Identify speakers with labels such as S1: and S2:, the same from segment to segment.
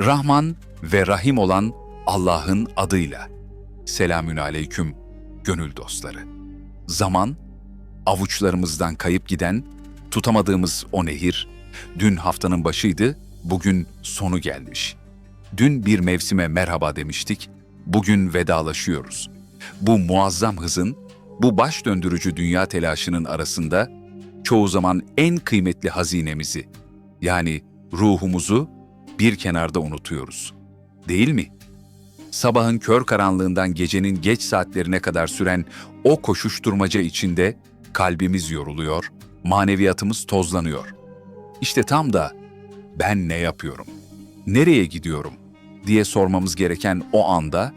S1: Rahman ve Rahim olan Allah'ın adıyla. Selamün aleyküm gönül dostları. Zaman, avuçlarımızdan kayıp giden, tutamadığımız o nehir, dün haftanın başıydı, bugün sonu gelmiş. Dün bir mevsime merhaba demiştik, bugün vedalaşıyoruz. Bu muazzam hızın, bu baş döndürücü dünya telaşının arasında çoğu zaman en kıymetli hazinemizi, yani ruhumuzu bir kenarda unutuyoruz. Değil mi? Sabahın kör karanlığından gecenin geç saatlerine kadar süren o koşuşturmaca içinde kalbimiz yoruluyor, maneviyatımız tozlanıyor. İşte tam da ben ne yapıyorum, nereye gidiyorum diye sormamız gereken o anda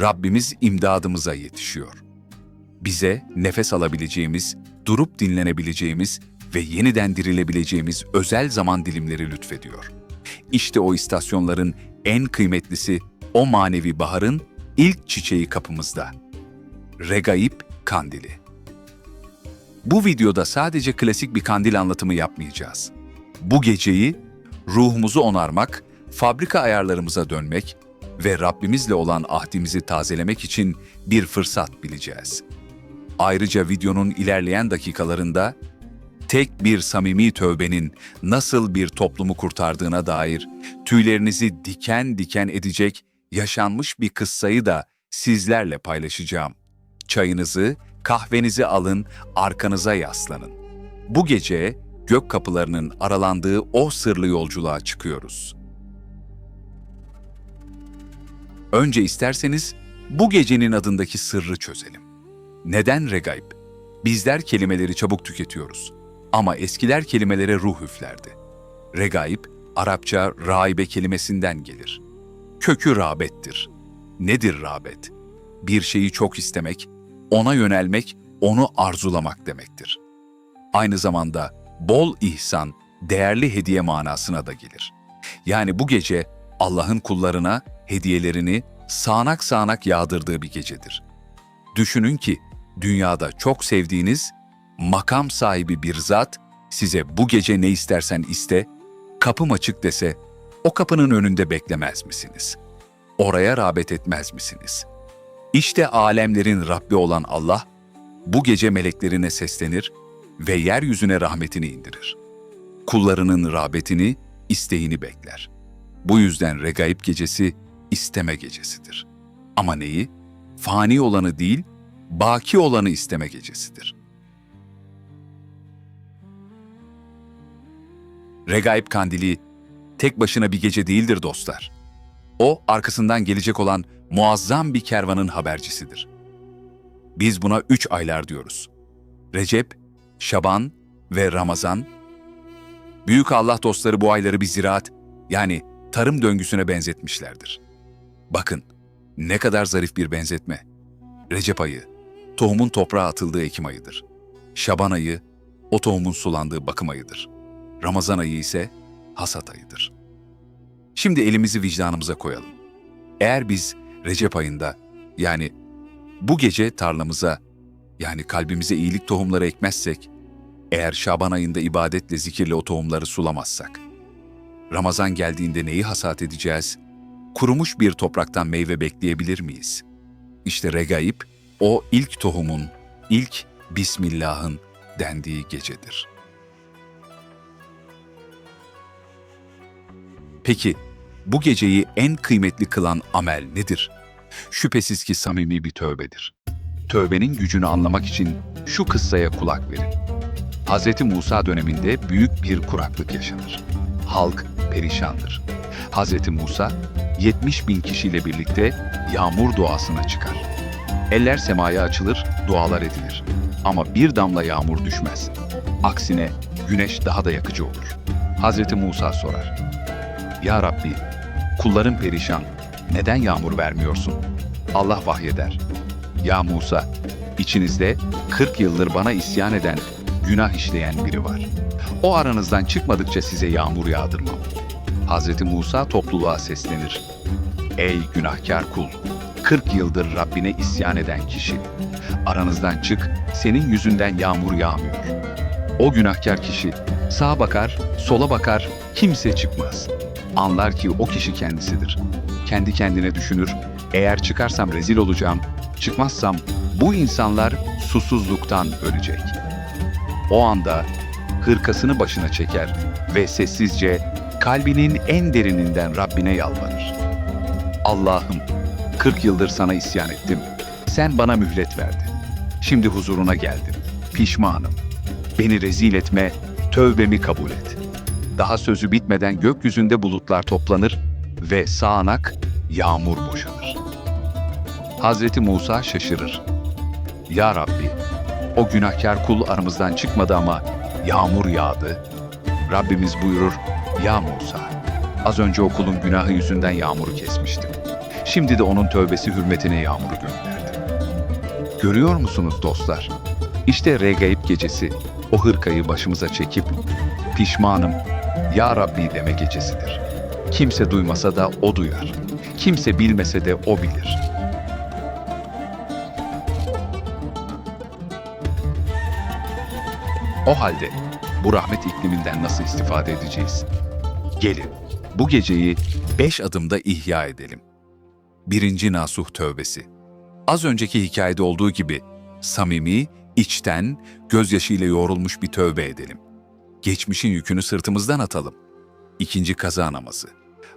S1: Rabbimiz imdadımıza yetişiyor. Bize nefes alabileceğimiz, durup dinlenebileceğimiz ve yeniden dirilebileceğimiz özel zaman dilimleri lütfediyor. İşte o istasyonların en kıymetlisi o manevi baharın ilk çiçeği kapımızda. Regaib Kandili. Bu videoda sadece klasik bir kandil anlatımı yapmayacağız. Bu geceyi ruhumuzu onarmak, fabrika ayarlarımıza dönmek ve Rabbimizle olan ahdimizi tazelemek için bir fırsat bileceğiz. Ayrıca videonun ilerleyen dakikalarında tek bir samimi tövbenin nasıl bir toplumu kurtardığına dair tüylerinizi diken diken edecek yaşanmış bir kıssayı da sizlerle paylaşacağım. Çayınızı, kahvenizi alın, arkanıza yaslanın. Bu gece gök kapılarının aralandığı o sırlı yolculuğa çıkıyoruz. Önce isterseniz bu gecenin adındaki sırrı çözelim. Neden regaib? Bizler kelimeleri çabuk tüketiyoruz. Ama eskiler kelimelere ruh üflerdi. Regaib, Arapça raibe kelimesinden gelir. Kökü rağbettir. Nedir rağbet? Bir şeyi çok istemek, ona yönelmek, onu arzulamak demektir. Aynı zamanda bol ihsan, değerli hediye manasına da gelir. Yani bu gece Allah'ın kullarına hediyelerini sağanak sağanak yağdırdığı bir gecedir. Düşünün ki dünyada çok sevdiğiniz makam sahibi bir zat size bu gece ne istersen iste, kapım açık dese o kapının önünde beklemez misiniz? Oraya rağbet etmez misiniz? İşte alemlerin Rabbi olan Allah bu gece meleklerine seslenir ve yeryüzüne rahmetini indirir. Kullarının rağbetini, isteğini bekler. Bu yüzden regaib gecesi isteme gecesidir. Ama neyi? Fani olanı değil, baki olanı isteme gecesidir. Regaib kandili tek başına bir gece değildir dostlar. O arkasından gelecek olan muazzam bir kervanın habercisidir. Biz buna üç aylar diyoruz. Recep, Şaban ve Ramazan. Büyük Allah dostları bu ayları bir ziraat, yani tarım döngüsüne benzetmişlerdir. Bakın, ne kadar zarif bir benzetme. Recep ayı, tohumun toprağa atıldığı ekim ayıdır. Şaban ayı, o tohumun sulandığı bakım ayıdır. Ramazan ayı ise hasat ayıdır. Şimdi elimizi vicdanımıza koyalım. Eğer biz Recep ayında yani bu gece tarlamıza yani kalbimize iyilik tohumları ekmezsek, eğer Şaban ayında ibadetle zikirle o tohumları sulamazsak, Ramazan geldiğinde neyi hasat edeceğiz? Kurumuş bir topraktan meyve bekleyebilir miyiz? İşte regaib, o ilk tohumun, ilk Bismillah'ın dendiği gecedir.'' Peki bu geceyi en kıymetli kılan amel nedir? Şüphesiz ki samimi bir tövbedir. Tövbenin gücünü anlamak için şu kıssaya kulak verin. Hz. Musa döneminde büyük bir kuraklık yaşanır. Halk perişandır. Hz. Musa 70 bin kişiyle birlikte yağmur duasına çıkar. Eller semaya açılır, dualar edilir. Ama bir damla yağmur düşmez. Aksine güneş daha da yakıcı olur. Hz. Musa sorar. Ya Rabbi, kulların perişan, neden yağmur vermiyorsun? Allah vahyeder. Ya Musa, içinizde 40 yıldır bana isyan eden, günah işleyen biri var. O aranızdan çıkmadıkça size yağmur yağdırmam. Hz. Musa topluluğa seslenir. Ey günahkar kul! 40 yıldır Rabbine isyan eden kişi. Aranızdan çık, senin yüzünden yağmur yağmıyor. O günahkar kişi sağa bakar, sola bakar, kimse çıkmaz. Anlar ki o kişi kendisidir. Kendi kendine düşünür, eğer çıkarsam rezil olacağım, çıkmazsam bu insanlar susuzluktan ölecek. O anda hırkasını başına çeker ve sessizce kalbinin en derininden Rabbine yalvarır. Allah'ım, 40 yıldır sana isyan ettim. Sen bana mühlet verdin. Şimdi huzuruna geldim. Pişmanım. Beni rezil etme, tövbemi kabul et. Daha sözü bitmeden gökyüzünde bulutlar toplanır ve sağanak yağmur boşanır. Hazreti Musa şaşırır. Ya Rabbi, o günahkar kul aramızdan çıkmadı ama yağmur yağdı. Rabbimiz buyurur, Ya Musa, az önce o kulun günahı yüzünden yağmuru kesmiştim. Şimdi de onun tövbesi hürmetine yağmuru gönderdim. Görüyor musunuz dostlar? İşte Regaib gecesi o hırkayı başımıza çekip pişmanım, Ya Rabbi deme gecesidir. Kimse duymasa da o duyar. Kimse bilmese de o bilir. O halde bu rahmet ikliminden nasıl istifade edeceğiz? Gelin bu geceyi beş adımda ihya edelim. Birinci Nasuh Tövbesi Az önceki hikayede olduğu gibi samimi, içten, gözyaşıyla yoğrulmuş bir tövbe edelim. Geçmişin yükünü sırtımızdan atalım. İkinci kaza namazı.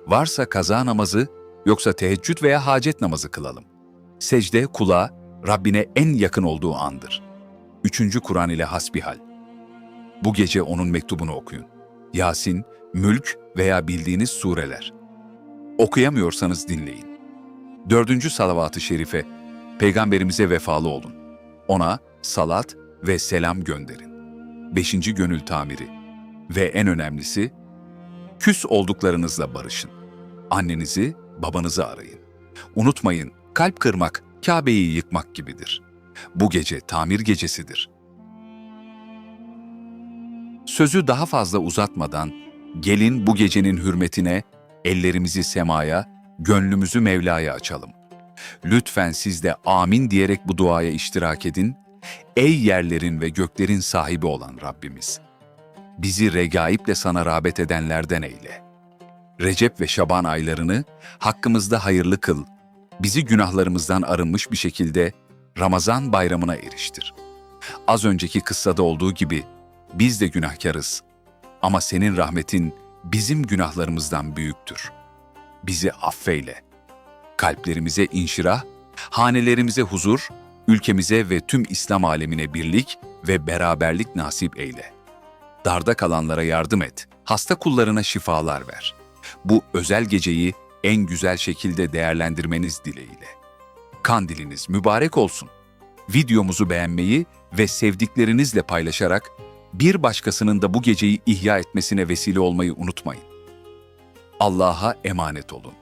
S1: Varsa kaza namazı, yoksa teheccüd veya hacet namazı kılalım. Secde kula, Rabbine en yakın olduğu andır. Üçüncü Kur'an ile hasbihal. Bu gece onun mektubunu okuyun. Yasin, Mülk veya bildiğiniz sureler. Okuyamıyorsanız dinleyin. Dördüncü salavat-ı şerife, Peygamberimize vefalı olun. Ona salat ve selam gönderin. Beşinci gönül tamiri ve en önemlisi, küs olduklarınızla barışın. Annenizi, babanızı arayın. Unutmayın, kalp kırmak, Kabe'yi yıkmak gibidir. Bu gece tamir gecesidir. Sözü daha fazla uzatmadan, gelin bu gecenin hürmetine ellerimizi semaya, gönlümüzü Mevla'ya açalım. Lütfen siz de amin diyerek bu duaya iştirak edin. Ey yerlerin ve göklerin sahibi olan Rabbimiz! Bizi regaiple sana rağbet edenlerden eyle. Recep ve Şaban aylarını hakkımızda hayırlı kıl. Bizi günahlarımızdan arınmış bir şekilde Ramazan bayramına eriştir. Az önceki kıssada olduğu gibi biz de günahkarız. Ama senin rahmetin bizim günahlarımızdan büyüktür. Bizi affeyle. Kalplerimize inşirah, hanelerimize huzur, ülkemize ve tüm İslam alemine birlik ve beraberlik nasip eyle. Darda kalanlara yardım et, hasta kullarına şifalar ver. Bu özel geceyi en güzel şekilde değerlendirmeniz dileğiyle. Kandiliniz mübarek olsun. Videomuzu beğenmeyi ve sevdiklerinizle paylaşarak bir başkasının da bu geceyi ihya etmesine vesile olmayı unutmayın. Allah'a emanet olun.